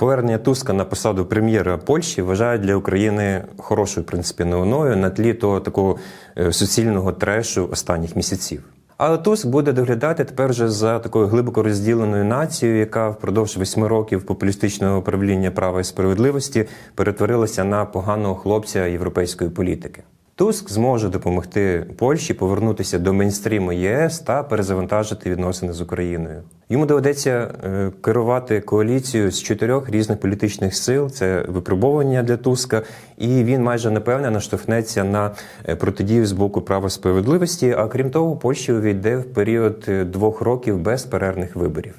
Повернення Туска на посаду прем'єра Польщі вважають для України хорошою в принципі новиною на тлі того такого е, суцільного трешу останніх місяців. Але Туск буде доглядати тепер вже за такою глибоко розділеною нацією, яка впродовж восьми років популістичного управління права і справедливості перетворилася на поганого хлопця європейської політики. Туск зможе допомогти Польщі повернутися до мейнстріму ЄС та перезавантажити відносини з Україною. Йому доведеться е, керувати коаліцією з чотирьох різних політичних сил. Це випробування для Туска, і він майже напевне наштовхнеться на е, протидію з боку права справедливості. А крім того, Польща увійде в період е, двох років безперервних виборів.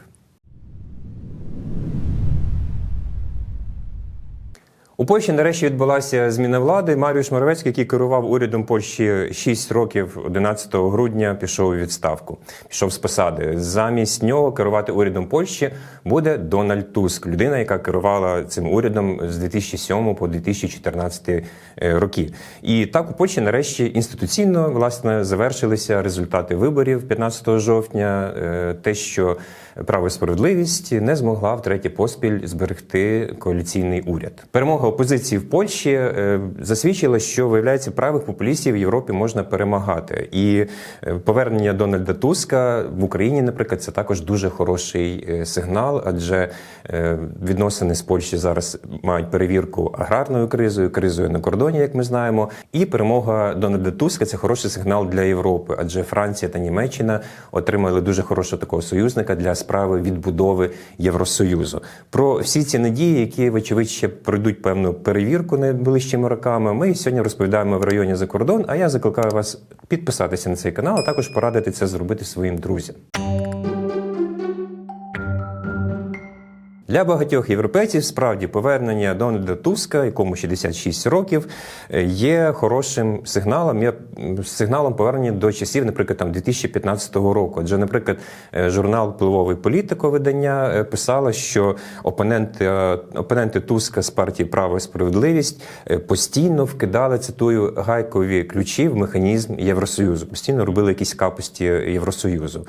У Польщі нарешті відбулася зміна влади. Маріуш Моровецький, який керував урядом Польщі 6 років, 11 грудня пішов у відставку. Пішов з посади. Замість нього керувати урядом Польщі буде Дональд Туск, людина, яка керувала цим урядом з 2007 по 2014 роки. І так у Польщі нарешті інституційно власне завершилися результати виборів 15 жовтня. Е, Те, що право і справедливість не змогла втретє поспіль зберегти коаліційний уряд. Перемога опозиції в Польщі е, засвідчила, що виявляється правих популістів в Європі можна перемагати. І е, повернення Дональда Туска в Україні, наприклад, це також дуже хороший е, сигнал, адже відносини з Польщі зараз мають перевірку аграрною кризою, кризою на кордоні, як ми знаємо. І перемога Дональда Туска це хороший сигнал для Європи, адже Франція та Німеччина отримали дуже хорошого такого союзника для справи відбудови Євросоюзу. Про всі ці надії, які вочевидь ще пройдуть певну перевірку найближчими роками. Ми сьогодні розповідаємо в районі за кордон. А я закликаю вас підписатися на цей канал, а також порадити це зробити своїм друзям. Для багатьох європейців справді повернення Дональда Туска, якому 66 років, є хорошим сигналом. Є сигналом повернення до часів, наприклад, там 2015 року. Адже, наприклад, е, журнал Впливовий політико видання е, писало, що опоненти, е, опоненти Туска з партії Право і справедливість постійно вкидали цитую гайкові ключі в механізм Євросоюзу, постійно робили якісь капості Євросоюзу.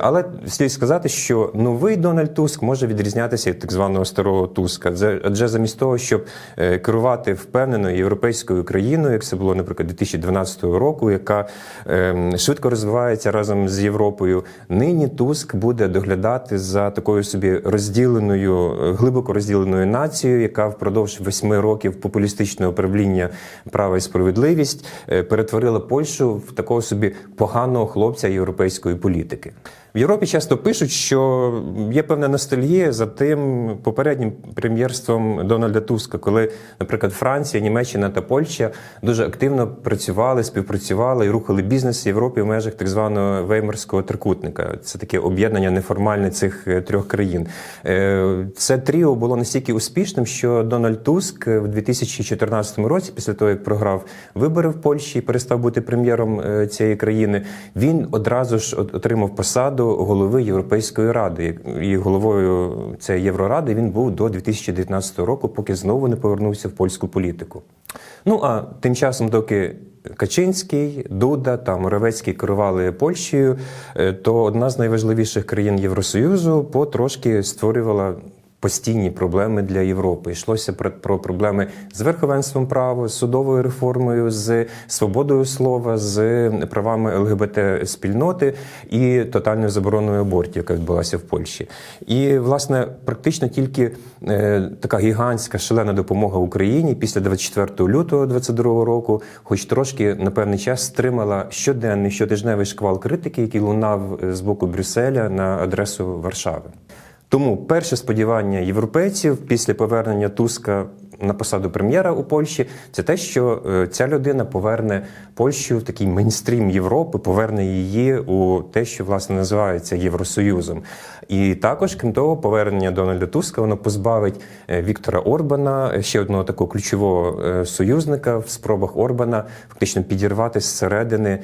Але слід сказати, що новий Дональд Туск може відрізнятися від так званого старого Туска. Адже замість того, щоб е, керувати впевненою європейською країною, як це було, наприклад, 2012 року, яка ем, швидко розвивається разом з Європою, нині Туск буде доглядати за такою собі розділеною, е, глибоко розділеною нацією, яка впродовж восьми років популістичного управління права і справедливість е, перетворила Польщу в такого собі поганого хлопця європейської політики. В Європі часто пишуть, що є певна ностальгія за тим попереднім прем'єрством Дональда Туска, коли, наприклад, Франція, Німеччина та Польща дуже активно працювали, співпрацювали і рухали бізнес в Європі в межах так званого веймарського трикутника. Це таке об'єднання неформальне цих е, трьох країн. Е, Це тріо було настільки успішним, що Дональд Туск в 2014 році, після того як програв вибори в Польщі і перестав бути прем'єром е, цієї країни, він одразу ж отримав посаду голови Європейської ради. І головою цієї Євроради він був до 2019 року, поки знову не повернувся в польську політику. Ну а тим часом, доки Качинський, Дуда та Моровецький керували Польщею, е, то одна з найважливіших країн Євросоюзу потрошки створювала постійні проблеми для Європи. Йшлося про, про проблеми з верховенством права, з судовою реформою, з свободою слова, з правами ЛГБТ спільноти і тотальною забороною абортів, яка відбулася в Польщі. І власне практично тільки е, така гігантська шалена допомога Україні після 24 лютого 2022 року, хоч трошки на певний час стримала щоденний щотижневий шквал критики, який лунав е, з боку Брюсселя на адресу Варшави. Тому перше сподівання європейців після повернення Туска на посаду прем'єра у Польщі це те, що е, ця людина поверне Польщу в такий мейнстрім Європи, поверне її у те, що власне називається Євросоюзом. І також, крім того, повернення Дональда Туска воно позбавить е, Віктора Орбана, е, ще одного такого ключового союзника в спробах Орбана, фактично підірвати зсередини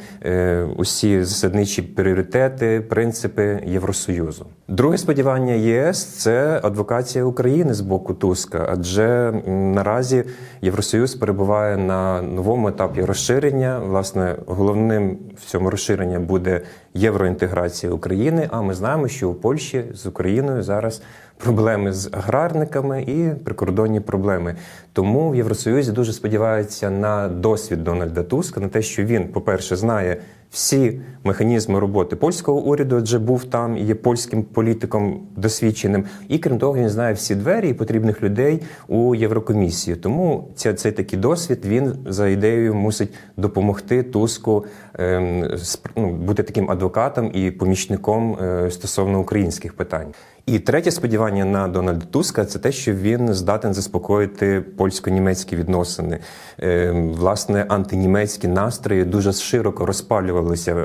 усі засадничі пріоритети, принципи Євросоюзу. Друге сподівання ЄС це адвокація України з боку Туска, адже наразі Євросоюз перебуває на новому етапі розширення. Власне, головним в цьому розширенні буде євроінтеграція України. А ми знаємо, що у Польщі з Україною зараз проблеми з аграрниками і прикордонні проблеми. Тому в Євросоюзі дуже сподіваються на досвід Дональда Туска, на те, що він, по-перше, знає всі механізми роботи польського уряду, адже був там є польським політиком досвідченим. І крім того, він знає всі двері і потрібних людей у Єврокомісії. Тому ця, цей такий досвід він за ідеєю мусить допомогти Туску ем, ну, бути таким адвокатом і помічником е, стосовно українських питань. І третє сподівання на Дональда Туска це те, що він здатен заспокоїти польсько-німецькі відносини. Е, Власне, антинімецькі настрої дуже широко розпалювалися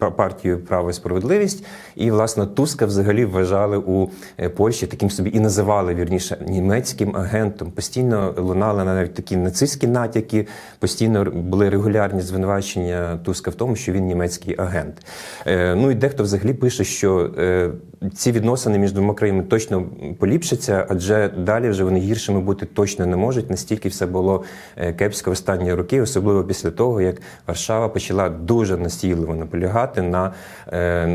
е, партією право і справедливість, і власне Туска взагалі вважали у е, Польщі таким собі і називали вірніше німецьким агентом. Постійно лунали навіть такі нацистські натяки, постійно були регулярні звинувачення Туска в тому, що він німецький агент. Ну і дехто взагалі пише, що ці відносини між двома країнами точно поліпшаться, адже далі вже вони гіршими бути точно не можуть. Настільки все було е, кепсько в останні роки, особливо після того, як Варшава почала дуже настійливо наполягати на е,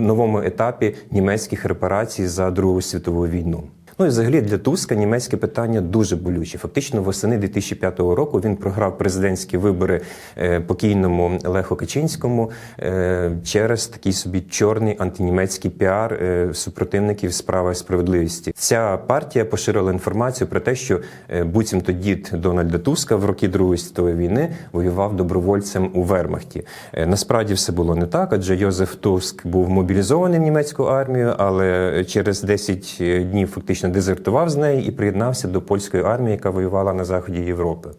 новому етапі німецьких репарацій за Другу світову війну. Ну і взагалі для Туска німецьке питання дуже болюче. Фактично, восени 2005 року він програв президентські вибори е, покійному Леху Качинському е, через такий собі чорний антинімецький піар е, супротивників справа і справедливості. Ця партія поширила інформацію про те, що буцімто дід Дональда Туска в роки Другої світової війни воював добровольцем у Вермахті. Насправді все було не так, адже Йозеф Туск був мобілізований в німецьку армію, але через 10 днів фактично дезертував з неї і приєднався до польської армії, яка воювала на заході Європи.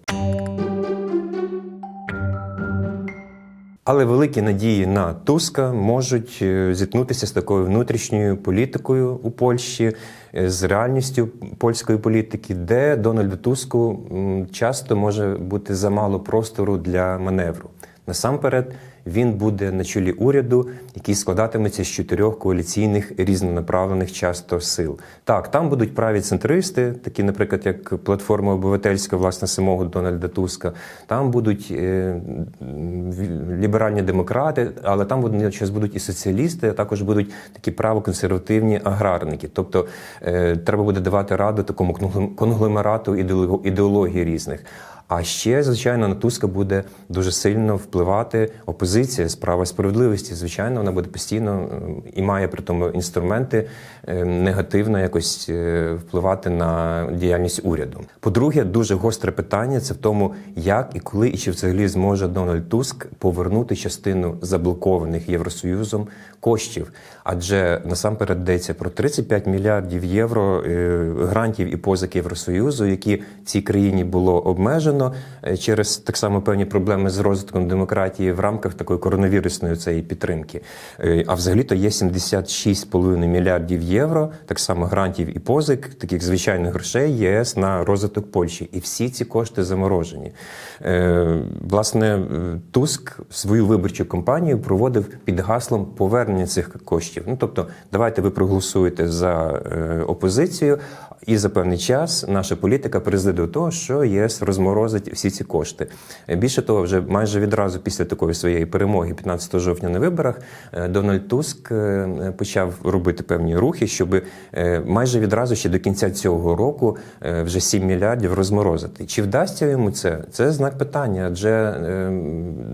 Але великі надії на Туска можуть е, зіткнутися з такою внутрішньою політикою у Польщі, е, з реальністю польської політики, де Дональду Туску часто може бути замало простору для маневру. Насамперед, він буде на чолі уряду, який складатиметься з чотирьох коаліційних різнонаправлених часто сил. Так, там будуть праві центристи, такі, наприклад, як платформа обивательська, власне, самого Дональда Туска. Там будуть е, ліберальні демократи, але там щось будуть і соціалісти, а також будуть такі правоконсервативні аграрники. Тобто е, треба буде давати раду такому конглом- конгломерату ідеологій різних. А ще, звичайно, на Туска буде дуже сильно впливати опозиція справа справедливості. Звичайно, вона буде постійно е, і має при тому інструменти е, негативно якось е, впливати на діяльність уряду. По-друге, дуже гостре питання це в тому, як і коли, і чи взагалі зможе Дональд Туск повернути частину заблокованих Євросоюзом коштів. Адже насамперед йдеться про 35 мільярдів євро грантів і позик Євросоюзу, які цій країні було обмежено е, через так само певні проблеми з розвитком демократії в рамках такої коронавірусної цієї підтримки. Е, А взагалі то є 76,5 мільярдів євро, так само грантів і позик, таких звичайних грошей ЄС на розвиток Польщі. І всі ці кошти заморожені. Е, Власне, Туск свою виборчу кампанію проводив під гаслом повернення цих коштів. Ну тобто, давайте ви проголосуєте за опозицію, і за певний час наша політика призведе до того, що ЄС розморозить всі ці кошти. Більше того, вже майже відразу після такої своєї перемоги, 15 жовтня на виборах, е, Дональд Туск е, почав робити певні рухи, щоб е, майже відразу ще до кінця цього року вже 7 мільярдів розморозити. Чи вдасться йому це? Це знак питання, адже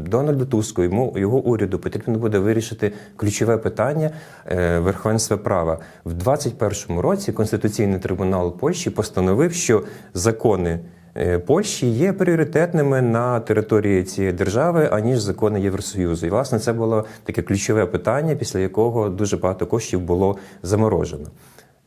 Дональду Туску, йому його уряду потрібно буде вирішити ключове питання верховенства права в 21 році. Конституційний трибунал Польщі постановив, що закони. е, Польщі є пріоритетними на території цієї держави, аніж закони Євросоюзу. І власне це було таке ключове питання, після якого дуже багато коштів було заморожено.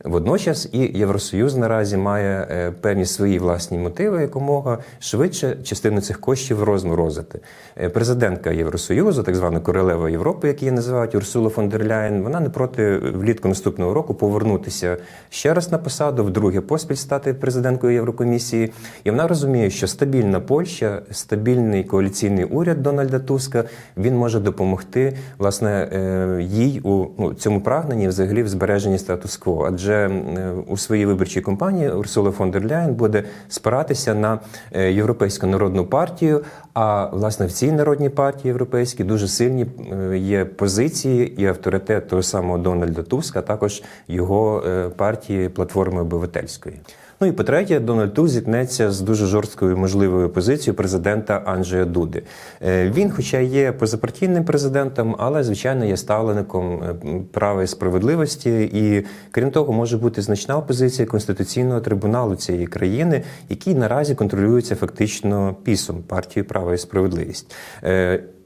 Водночас і Євросоюз наразі має е, певні свої власні мотиви, якомога швидше частину цих коштів розморозити. Е, Президентка Євросоюзу, так звана королева Європи, як її називають Урсула фон дер Ляєн, вона не проти влітку наступного року повернутися ще раз на посаду, вдруге поспіль стати президенткою Єврокомісії. І вона розуміє, що стабільна Польща, стабільний коаліційний уряд Дональда Туска він може допомогти власне е, їй у ну, цьому прагненні, взагалі в збереженні статус-кво. Адже вже е, у своїй виборчій кампанії Урсула фон дер Ляєн буде спиратися на е, Європейську народну партію. А власне в цій народній партії європейській дуже сильні е, є позиції і авторитет того самого Дональда Туска, а також його партії платформи обивательської. Ну і по-третє, Дональд Туск зіткнеться з дуже жорсткою можливою позицією президента Анджея Дуди. Е, Він, хоча є позапартійним президентом, але звичайно є ставленником е, права і справедливості, і крім того, може бути значна опозиція конституційного трибуналу цієї країни, який наразі контролюється фактично пісом партією права і справедливість.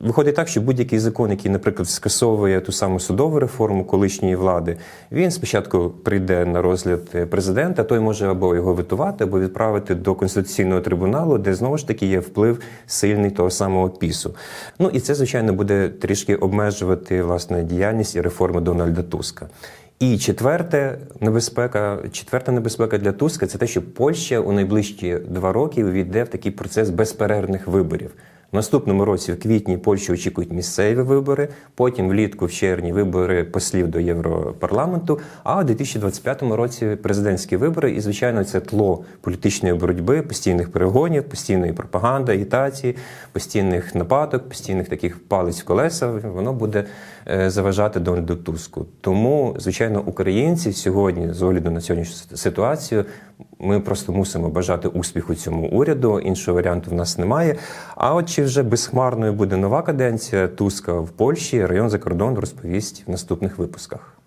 Виходить так, що будь-який закон, який, наприклад, скасовує ту саму судову реформу колишньої влади, він спочатку прийде на розгляд е, президента, той може або його витувати, або відправити до конституційного трибуналу, де знову ж таки є вплив сильний того самого пісу. Ну і це, звичайно, буде трішки обмежувати власне діяльність і реформи Дональда Туска. І четверте небезпека, четверта небезпека для Туска це те, що Польща у найближчі два роки увійде в такий процес безперервних виборів. В наступному році, в квітні, Польщу очікують місцеві вибори, потім влітку, в червні, вибори послів до Європарламенту. А у 2025 році президентські вибори. І, звичайно, це тло політичної боротьби, постійних перегонів, постійної пропаганди, агітації, постійних нападок, постійних таких палець колеса. Воно буде е, заважати Дональду Туску. Тому, звичайно, українці сьогодні, з огляду на сьогоднішню ситуацію, ми просто мусимо бажати успіху цьому уряду. Іншого варіанту в нас немає. А от чи вже безхмарною буде нова каденція Туска в Польщі, район за кордон розповість в наступних випусках.